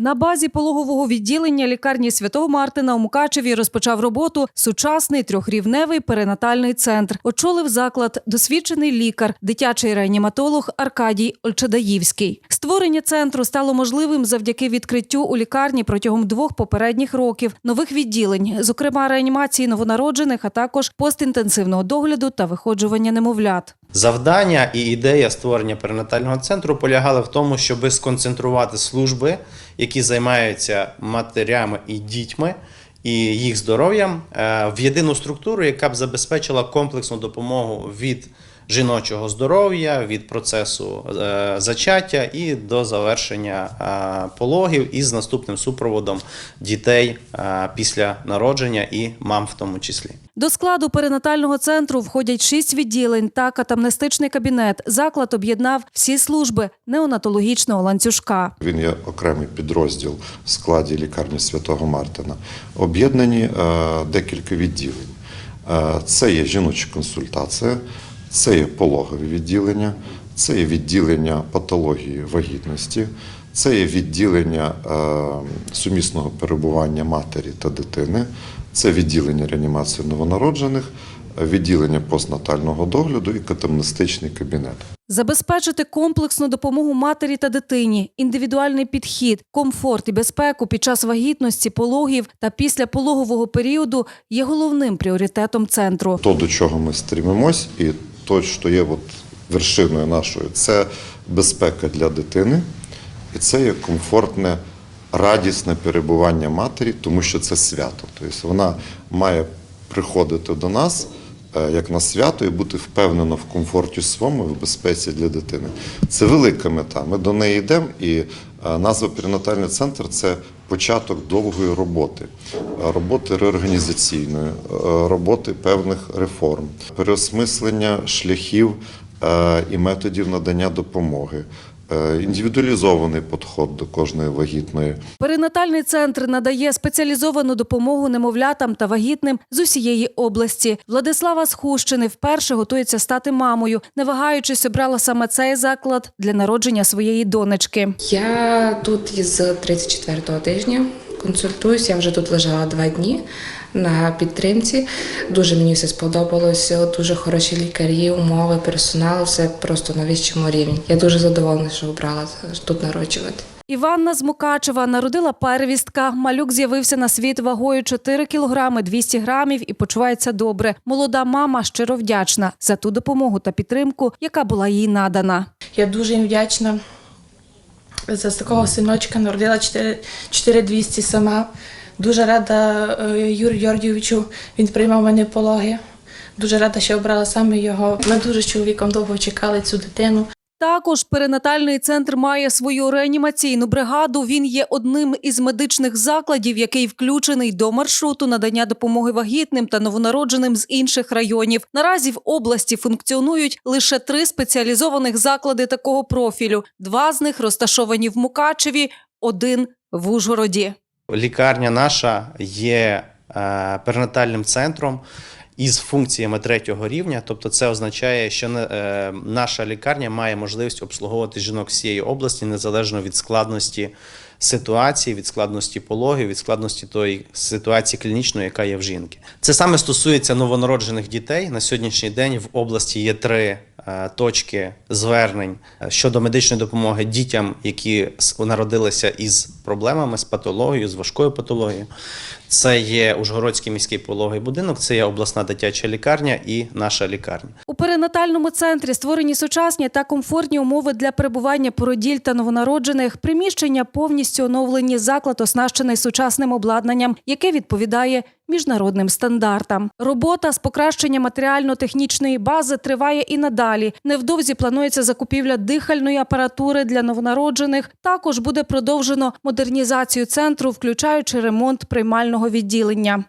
На базі пологового відділення лікарні Святого Мартина у Мукачеві розпочав роботу сучасний трьохрівневий перинатальний центр. Очолив заклад досвідчений лікар, дитячий реаніматолог Аркадій Ольчедаївський. Створення центру стало можливим завдяки відкриттю у лікарні протягом двох попередніх років нових відділень, зокрема реанімації новонароджених, а також постінтенсивного догляду та виходжування немовлят. Завдання і ідея створення перинатального центру полягали в тому, щоб сконцентрувати служби, які займаються матерями і дітьми і їх здоров'ям е, в єдину структуру, яка б забезпечила комплексну допомогу від жіночого здоров'я, від процесу е, зачаття і до завершення е, пологів із наступним супроводом дітей е, після народження і мам в тому числі. До складу перинатального центру входять шість відділень та катамнестичний кабінет. Заклад об'єднав всі служби неонатологічного ланцюжка. Він є окремий підрозділ в складі лікарні Святого Мартина. Об'єднані е, декілька відділень. Це є жіноча консультація, це є пологові відділення, це є відділення патології вагітності, це є відділення е, сумісного перебування матері та дитини, це відділення реанімації новонароджених, відділення постнатального догляду і катамнестичний кабінет. Забезпечити комплексну допомогу матері та дитині, індивідуальний підхід, комфорт і безпеку під час вагітності, пологів та після пологового періоду є головним пріоритетом центру. то, до чого ми стремимось, і то, що є от вершиною нашою, це безпека для дитини, і це є комфортне, радісне перебування матері, тому що це свято. Тобто вона має приходити до нас е, як на свято і бути впевнена в комфорті своєму, в безпеці для дитини. Це велика мета. Ми до неї йдемо, і назва перинатальний центр це початок довгої роботи, е, роботи реорганізаційної, е, роботи певних реформ, переосмислення шляхів е, і методів надання допомоги. Е, Індивідуалізований підход до кожної вагітної Перинатальний центр надає спеціалізовану допомогу немовлятам та вагітним з усієї області. Владислава з Хущини вперше готується стати мамою. Не вагаючись, обрала саме цей заклад для народження своєї донечки. Я тут із 34-го тижня консультуюся. Я вже тут лежала два дні на підтримці. Дуже мені все сподобалося. Дуже хороші лікарі, умови, персонал, все просто на вищому рівні. Я дуже задоволена, що обрала тут народжувати. Іванна з Мукачева народила первістка. Малюк з'явився на світ вагою 4 кілограми 200 грамів і почувається добре. Молода мама щиро вдячна за ту допомогу та підтримку, яка була їй надана. Я дуже їм вдячна за такого синочка. Народила 4 4200 сама. Дуже рада е, Юрію Георгійовичу, він приймав мене пологи. Дуже рада, що обрала саме його. Ми дуже з чоловіком довго чекали цю дитину. Також перинатальний центр має свою реанімаційну бригаду. Він є одним із медичних закладів, який включений до маршруту надання допомоги вагітним та новонародженим з інших районів. Наразі в області функціонують лише три спеціалізованих заклади такого профілю. Два з них розташовані в Мукачеві, один в Ужгороді. Лікарня наша є е, перинатальним центром із функціями третього рівня. Тобто, це означає, що е, наша лікарня має можливість обслуговувати жінок всієї області незалежно від складності ситуації, від складності пологів, від складності тої ситуації клінічної, яка є в жінки. Це саме стосується новонароджених дітей. На сьогоднішній день в області є три точки звернень е, щодо медичної допомоги дітям, які народилися із проблемами, з патологією, з важкою патологією. Це є Ужгородський міський пологовий будинок, це є обласна дитяча лікарня і наша лікарня. У перинатальному центрі створені сучасні та комфортні умови для перебування породіль та новонароджених. Приміщення повністю оновлені. Заклад оснащений сучасним обладнанням, яке відповідає міжнародним стандартам. Робота з покращення матеріально-технічної бази триває і надалі. Невдовзі планується закупівля дихальної апаратури для новонароджених. Також буде продовжено модернізацію центру, включаючи ремонт приймального відділення.